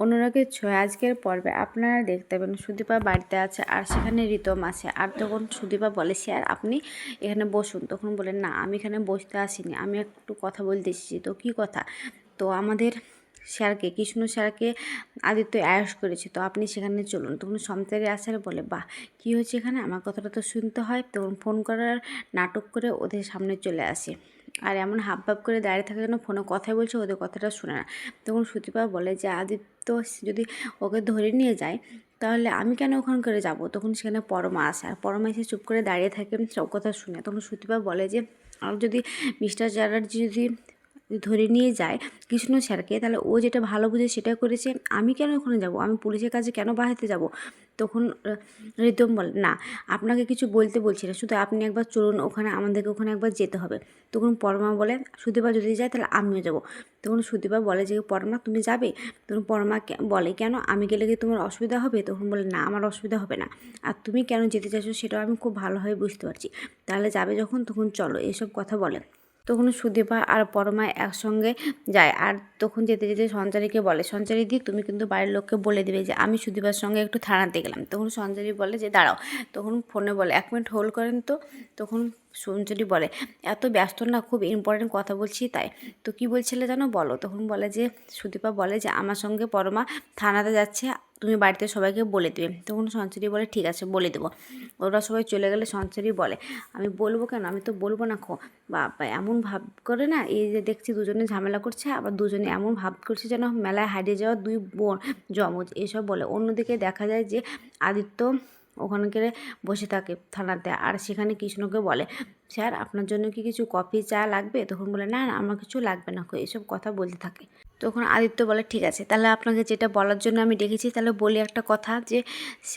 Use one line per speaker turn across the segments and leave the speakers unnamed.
অনুরাগের ছয় আজকের পর্বে আপনারা দেখতে পাবেন সুদীপা বাড়িতে আছে আর সেখানে রিতম আছে। আর তখন সুদীপা বলে, স্যার, আপনি এখানে বসুন। তখন বলেন না, আমি এখানে বসতে আসিনি। আমি একটু কথা বলতে এসেছি। তো কী কথা? তো আমাদের স্যারকে, কৃষ্ণ স্যারকে আদিত্য আয়স করেছে। তো আপনি সেখানে চলুন। তখন সমতারি আসার বলে, বাহ, কী হয়েছে এখানে? আমার কথাটা তো শুনতে হয়। তখন ফোন করার নাটক করে ওদের সামনে চলে আসে। আর এমন হাব ভাব করে দাঁড়িয়ে থাকার জন্য ফোনে কথাই বলছে, ওদের কথাটা শুনে না। তখন সুদীপা বলে যে, আদিত্য যদি ওকে ধরে নিয়ে যায়, তাহলে আমি কেন ওখান করে যাব? তখন সেখানে পরমা আসে। আর পরমা এসে চুপ করে দাঁড়িয়ে থাকে, সব কথা শুনে। তখন সুদীপা বলে যে, আর যদি মিস্টার চ্যাটার্জি যদি ধরে নিয়ে যায় কৃষ্ণ স্যারকে, তাহলে ও যেটা ভালো বুঝে সেটা করেছে, আমি কেন ওখানে যাব? আমি পুলিশের কাছে কেন বাহাতে যাব? তখন রিতম বলে, না, আপনাকে কিছু বলতে বলছি না, শুধু আপনি একবার চলুন, ওখানে আমাদেরকে ওখানে একবার যেতে হবে। তখন পরমা বলে, সুদীপা যদি যায়, তাহলে আমিও যাব। তখন সুদীপা বলে যে, পরমা, তুমি যাবে? তখন পরমা বলে, কেন? আমি গেলে কি তোমার অসুবিধা হবে? তখন বলে, না, আমার অসুবিধা হবে না। আর তুমি কেন যেতে চাইছো, সেটাও আমি খুব ভালোভাবে বুঝতে পারছি। তাহলে যাবে যখন? তখন চলো, এসব কথা বলে। তখন সুদীপা আর পরমা একসঙ্গে যায়। আর তখন যেতে যেতে সঞ্চারীকে বলে, সঞ্চারী দি, তুমি কিন্তু বাড়ির লোককে বলে দেবে যে, আমি সুদীপার সঙ্গে একটু থানাতে গেলাম। তখন সঞ্চারী বলে যে, দাঁড়াও। তখন ফোনে বলে, এক মিনিট হোল্ড করেন তো। তখন সঞ্চারী বলে, এত ব্যস্ত না, খুব ইম্পর্টেন্ট কথা বলছি তাই। তো কি বলছিলে জানো? বলো। তখন বলে যে, সুদীপা বলে যে, আমার সঙ্গে পরমা থানাতে যাচ্ছে। তুমি বাড়িতে সবাইকে বলে দেবে। তখন সঞ্চারী বলে, ঠিক আছে, বলে দেবো। ওরা সবাই চলে গেলে সঞ্চারী বলে, আমি বলব কেন? আমি তো বলব না খো বাবা এমন ভাব করে না, এই যে দেখছি দুজনে ঝামেলা করছে, আবার দুজনে এমন ভাব করছে যেন মেলায় হারিয়ে যাওয়া দুই বোন জমজ এসব বলে। অন্যদিকে দেখা যায় যে আদিত্য ওখানে গেলে বসে থাকে থানাতে, আর সেখানে কৃষ্ণকে বলে, স্যার, আপনার জন্য কি কিছু কফি চা লাগবে? তখন বলে, না না, আমার কিছু লাগবে না এসব কথা বলতে থাকে। তখন আদিত্য বলে, ঠিক আছে, তাহলে আপনাকে যেটা বলার জন্য আমি ডেকেছি, তাহলে বলি একটা কথা যে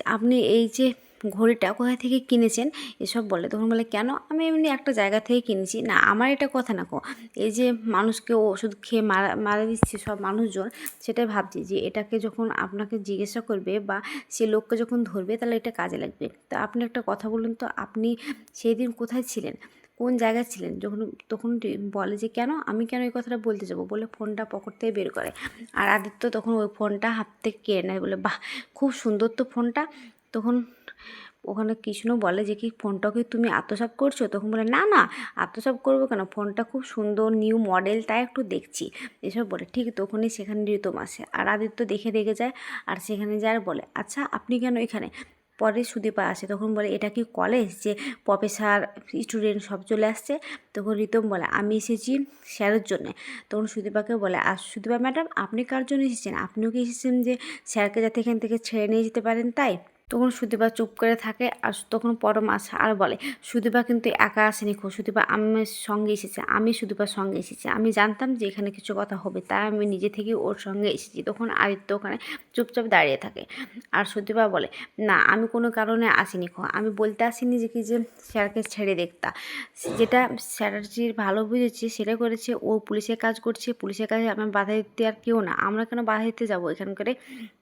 আপনি এই যে ঘড়িটা কোথা থেকে কিনেছেন, এসব বলে। তখন বলে, কেন? আমি এমনি একটা জায়গা থেকে কিনেছি। না, আমার এটা কথা না কো। এই যে মানুষকে ওষুধ খেয়ে মারা মারা দিচ্ছে সব মানুষজন, সেটাই ভাবছি যে, এটাকে যখন আপনাকে জিজ্ঞাসা করবে বা সে লোককে যখন ধরবে, তাহলে এটা কাজে লাগবে। তো আপনি একটা কথা বলুন তো, আপনি সেই দিন কোথায় ছিলেন? কোন জায়গায় ছিলেন? যখন, তখন বলে যে, কেন? আমি কেন এই কথাটা বলতে যাব? বলে ফোনটা পকেট থেকে বের করে। আর আদিত্য তখন ওই ফোনটা হাত থেকে কেড়ে নেয়। বলে, বাহ, খুব সুন্দর তো ফোনটা। তখন ওখানে কৃষ্ণ বলে যে, কি ফোনটা কি তুমি আত্মসাপ করছ? তখন বলে, না না আত্মসাপ করব কেন? ফোনটা খুব সুন্দর নিউ মডেল তাই একটু দেখছি। এসব বলে। ঠিক তখনই সেখানে ঋতম আসে। আর আদিত্য দেখে রেগে যায়। আর সেখানে যায় আর বলে আচ্ছা আপনি কেন এখানে? পরে সুদীপা আসে। তখন বলে, এটা কি কলেজ যে প্রফেসর স্টুডেন্ট সব চলে আসছে? তখন রিতম বলে, আমি এসেছি স্যারের জন্যে। তখন সুদীপাকে বলে, আর সুদীপা ম্যাডাম, আপনি কার জন্য এসেছেন? আপনিও কি এসেছেন যে স্যারকে যাতে এখান থেকে ছেড়ে নিয়ে যেতে পারেন তাই? তখন সুদীপা চুপ করে থাকে আর তখন পরম আসে আর বলে, সুদীপা কিন্তু একা আসেনি খো সুদীপা আমার সঙ্গে এসেছে। আমি সুদীপার সঙ্গে এসেছি। আমি জানতাম যে এখানে কিছু কথা হবে, তাই আমি নিজে থেকে ওর সঙ্গে এসেছি। তখন আদিত্য ওখানে চুপচাপ দাঁড়িয়ে থাকে। আর সুদীপা বলে, না, আমি কোনো কারণে আসিনি খো আমি বলতে আসিনি যে কি যে স্যারকে ছেড়ে দেখতা। যেটা স্যাটার্জির ভালো বুঝেছে, সেটা করেছে। ও পুলিশের কাজ করছে। পুলিশের কাজে আমার বাধা দিতে আর কেউ না। আমরা কেন বাধা দিতে যাব এখানকারে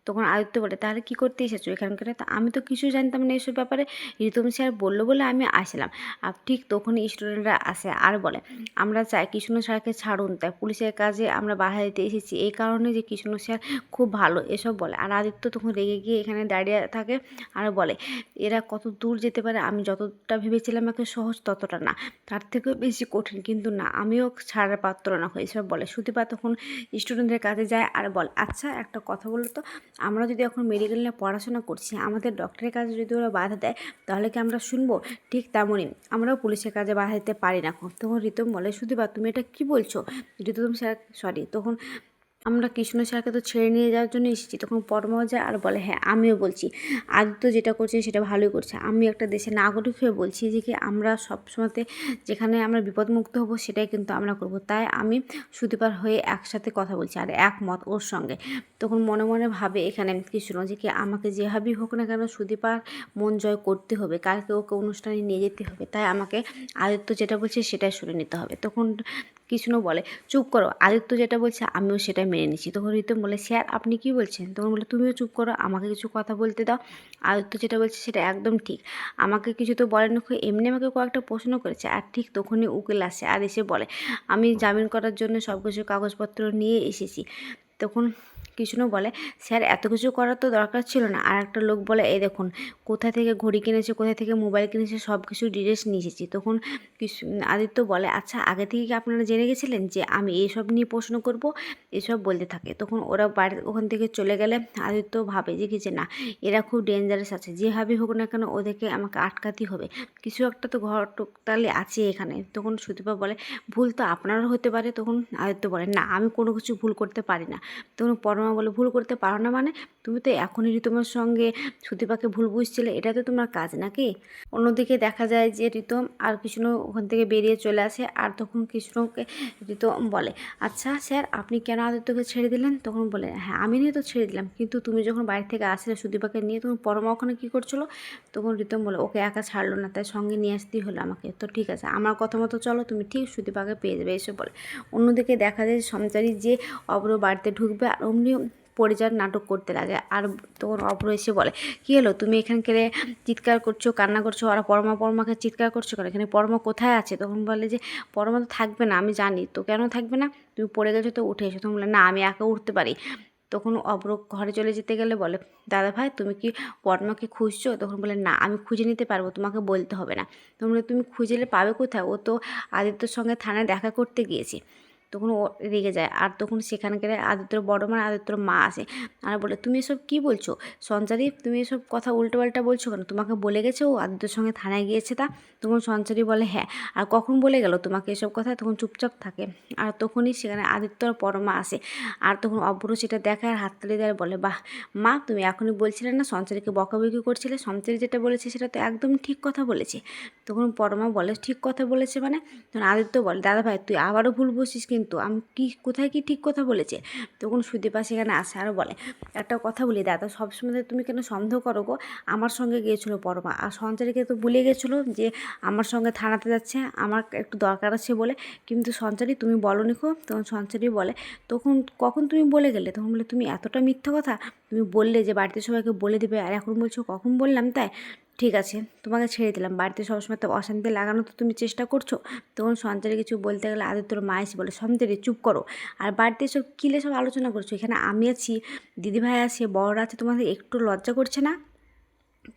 তখন আদিত্য বলে, তাহলে কী করতে এসেছ এখানকার? তা আমি তো কিছু জানতাম না এসব ব্যাপারে। ঋতম স্যার বলল বলে আমি আসলাম। আর ঠিক তখনই স্টুডেন্টরা আসে আর বলে, আমরা চাই কৃষ্ণ স্যারকে ছাড়ুন, তাই পুলিশের কাজে আমরা বাধা দিতে এসেছি। এই কারণে যে কৃষ্ণ স্যার খুব ভালো, এসব বলে। আর আদিত্য তখন রেগে গিয়ে এখানে দাঁড়িয়ে থাকে আর বলে, এরা কত দূর যেতে পারে? আমি যতটা ভেবেছিলাম একে সহজ ততটা না। তার থেকেও বেশি কঠিন, কিন্তু না, আমিও ছাড়ার পাত্র না হই এসব বলে। সুদীপা তখন স্টুডেন্টের কাছে যায় আর বলে আচ্ছা একটা কথা বলো তো। আমরা যদি এখন মেডিকেল নিয়ে পড়াশোনা করছি, আমাদের ডক্টরের কাজে যদি ওরা বাধা দেয়, তাহলে কি আমরা শুনব? ঠিক তেমনই। আমরাও পুলিশের কাজে বাধা দিতে পারি না। তখন রিতম বলে শুধু বা তুমি এটা কি বলছো? রিতম স্যার সরি তখন আমরা কৃষ্ণ স্যারকে তো ছেড়ে নিয়ে যাওয়ার জন্য এসেছি। তখন পরমাও যায় আর বলে হ্যাঁ আমিও বলছি। আদিত্য যেটা করছে সেটা ভালোই করছে। আমি একটা দেশের নাগরিক হয়ে বলছি যে কি আমরা সবসময়তে যেখানে আমরা বিপদমুক্ত হব সেটাই কিন্তু আমরা করব। তাই আমি সুদীপার হয়ে একসাথে কথা বলছি আর একমত ওর সঙ্গে। তখন মনে মনে ভাবে এখানে কৃষ্ণ যে কি আমাকে যেভাবেই হোক না কেন সুদীপার মন জয় করতে হবে। কালকে ওকে অনুষ্ঠানে নিয়ে যেতে হবে। তাই আমাকে আদিত্য যেটা বলছে সেটাই শুনে নিতে হবে। তখন কৃষ্ণ বলে, চুপ করো। আদিত্য যেটা বলছে আমিও সেটাই মেনে নিচ্ছি। তখন রিতম বলে, স্যার, আপনি কি বলছেন? তখন বলে, তুমিও চুপ করো, আমাকে কিছু কথা বলতে দাও। আদিত্য যেটা বলছে সেটা একদম ঠিক। আমাকে কিছু তো বলেন এমনি আমাকে কয়েকটা প্রশ্ন করেছে, আর ঠিক তখনই উকিল আসে আর এসে বলে, আমি জামিন করার জন্য সব কিছু কাগজপত্র নিয়ে এসেছি। তখন কৃষ্ণ বলে, স্যার, এত কিছু করার তো দরকার ছিল না। আর একটা লোক বলে, এই দেখুন, কোথা থেকে ঘড়ি কিনেছে, কোথা থেকে মোবাইল কিনেছে সব কিছু ডিটেলস নিয়ে এসেছি তখন আদিত্য বলে আচ্ছা আগে থেকে কি আপনারা জেনে গেছিলেন যে আমি এইসব নিয়ে প্রশ্ন করব? এসব বলতে থাকে। তখন ওরা বাড়ি, ওখান থেকে চলে গেলে আদিত্য ভাবে যে কি যে, না, এরা খুব ডেঞ্জারাস আছে যেভাবেই হোক না কেন ওদেরকে আমাকে আটকাতেই হবে। কিছু একটা তো ঘর তাহলে আছে এখানে। তখন সুদীপা বলে, ভুল তো আপনারও হতে পারে। তখন আদিত্য বলে, না, আমি কোনো কিছু ভুল করতে পারি না। তখন পরমা বলে, ভুল করতে পারো না মানে? তুমি তো এখনই তোমার সঙ্গে সুদীপাকে ভুল বুঝছিলে, এটা তো তোমার কাজ নাকি? অন্যদিকে দেখা যায় যে রিতম আর কৃষ্ণ ওখান থেকে বেরিয়ে চলে আসে, আর তখন কৃষ্ণকে রিতম বলে আচ্ছা স্যার, আপনি কেন আদিত্যকে ছেড়ে দিলেন? তখন বলে হ্যাঁ আমি নিয়ে তো ছেড়ে দিলাম, কিন্তু তুমি যখন বাড়ি থেকে আসলে সুদীপাকে নিয়ে, তখন পরমা ওখানে কী করছিল? তখন রিতম বলে, ওকে একা ছাড়লো না, তাই সঙ্গে নিয়ে আসতেই হলো আমাকে, তো ঠিক আছে, আমার কথা মতো চলো, তুমি ঠিক সুদীপাকে পেয়ে যাবে, এসে বলে। অন্যদিকে দেখা যায় সমচারী যে অব্র বাড়িতে ঢুকবে, আর অমনি পরিচার নাটক করতে লাগে। আর তখন অপর এসে বলে, কী হলো? তুমি এখানকার চিৎকার করছ, কান্না করছ? আর পরমা, পরমাকে চিৎকার করছ কেন? এখানে পরমা কোথায় আছে? তখন বলে যে, পরমা তো থাকবে না, আমি জানি। তো কেন থাকবে না? তুমি পড়ে গেছো তো, উঠে এসো। তখন বলে, না, আমি একা উঠতে পারি। তখন অব্র ঘরে চলে যেতে গেলে বলে, দাদা ভাই, তুমি কি পরমাকে খুঁজছো? তখন বলে, না, আমি খুঁজে নিতে পারব, তোমাকে বলতে হবে না। তখন বলে, তুমি খুঁজলে পাবে কোথায়? ও তো আদিত্যর সঙ্গে থানায় দেখা করতে গিয়েছে। তখন ও রেগে যায়। আর তখন সেখানকার আদিত্যর বড় মা, আদিত্যর মা আসে। আর বলে, তুমি এসব কী বলছো? সঞ্চারী, তুমি এসব কথা উল্টোপাল্টা বলছো কেন? তোমাকে বলে গেছে ও আদিত্যর সঙ্গে থানায় গিয়েছে তা? তখন সঞ্চারী বলে হ্যাঁ। আর কখন বলে গেল তোমাকে এসব কথা? তখন চুপচাপ থাকে। আর তখনই সেখানে আদিত্যর পরমা আসে। আর তখন অব্র সেটা দেখে আর হাততালি দেয় বলে, বাহ, মা, তুমি এখনই বলছিলে না সঞ্চারীকে বকাবকি করছিলে? সঞ্চারী যেটা বলেছে সেটা তো একদম ঠিক কথা বলেছে। তখন পরমা বলে, ঠিক কথা বলেছে মানে? তখন আদিত্য বলে, দাদা ভাই, তুই আবারও ভুল বসিস কিন্তু। আমি কি, কোথায় কি ঠিক কথা বলেছে? তখন সুদীপা সেখানে আসে আরও বলে, একটা কথা বলি, দাদা, সবসময় তুমি কেন সন্দেহ করো গো? আমার সঙ্গে গিয়েছিল পরমা। আর সঞ্চারীকে তো ভুলে গেছিল যে আমার সঙ্গে থানাতে যাচ্ছে, আমার একটু দরকার আছে বলে। কিন্তু সঞ্চারী তুমি বলো নিখো তখন সঞ্চারী বলে, তখন, কখন তুমি বলে গেলে? তখন বলে, তুমি এতটা মিথ্যা কথা? তুমি বললে যে বাড়িতে সবাইকে বলে দেবে? আর এখন বলছো, কখন বললাম তাই? ঠিক আছে, তোমাকে ছেড়ে দিলাম। বাড়িতে সবসময় তো অশান্তি লাগানো তো তুমি চেষ্টা করছ। তখন সঞ্চারী কিছু বলতে গেলে আদিত্যর মা এসে বলে সঞ্চারী চুপ করো। আর বাড়িতে সব কিলে সব আলোচনা করছ? এখানে আমি আছি, দিদিভাই আছে, বড়রা আছে, তোমাদের একটু লজ্জা করছে না?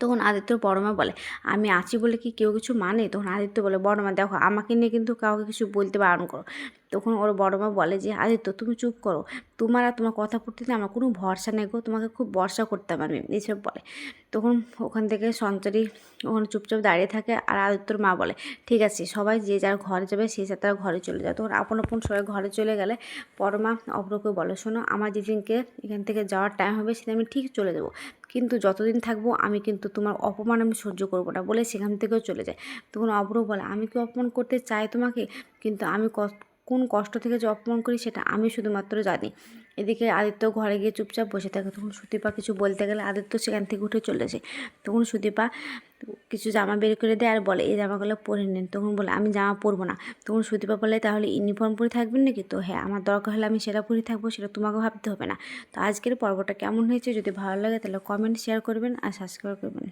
তখন আদিত্য বড়মা বলে, আমি আছি বলে কি কেউ কিছু মানে? তখন আদিত্য বলে, বড়মা দেখো, আমাকে নিয়ে কিন্তু কাউকে কিছু বলতে বারণ করো। তখন ওর বড় মা বলে যে আদিত্য তুমি চুপ করো। তোমার আর তোমার কথা পড়তে আমার কোনো ভরসা নেই গো। তোমাকে খুব ভরসা করতাম আমি। এইসব বলে। তখন ওখান থেকে সঞ্চারী ওখানে চুপচাপ দাঁড়িয়ে থাকে আর আদিত্যর মা বলে, ঠিক আছে, সবাই যে যার ঘরে যাবে, সে যার তার ঘরে চলে যায়। তখন আপন আপন সবাই ঘরে চলে গেলে পরমা অব্রকে বলে, শোনো, আমার যেদিনকে এখান থেকে যাওয়ার টাইম হবে, সেদিন আমি ঠিক চলে যাব। কিন্তু যতদিন থাকব, আমি কিন্তু তোমার অপমান আমি সহ্য করব না। বলে সেখান থেকেও চলে যায়। তখন অব্র বলে, আমি কি অপমান করতে চাই তোমাকে? কিন্তু আমি কোন কষ্ট থেকে যে অপমান করি সেটা আমি শুধুমাত্র জানি। এদিকে আদিত্য ঘরে গিয়ে চুপচাপ বসে থাকে। তখন সুদীপা কিছু বলতে গেলে আদিত্য সেখান থেকে উঠে চলে তখন সুদীপা কিছু জামা বের করে দেয় আর বলে, এই জামাগুলো পরে নেন। তখন বলে, আমি জামা পরবো না। তখন সুদীপা বলে, তাহলে ইউনিফর্ম পরে থাকবেন নাকি? তো হ্যাঁ আমার দরকার হলে আমি সেটা পরে থাকব, সেটা তোমাকে ভাবতে হবে না। তো আজকের পর্বটা কেমন হয়েছে? যদি ভালো লাগে তাহলে কমেন্ট শেয়ার করবেন আর সাবস্ক্রাইব করবেন।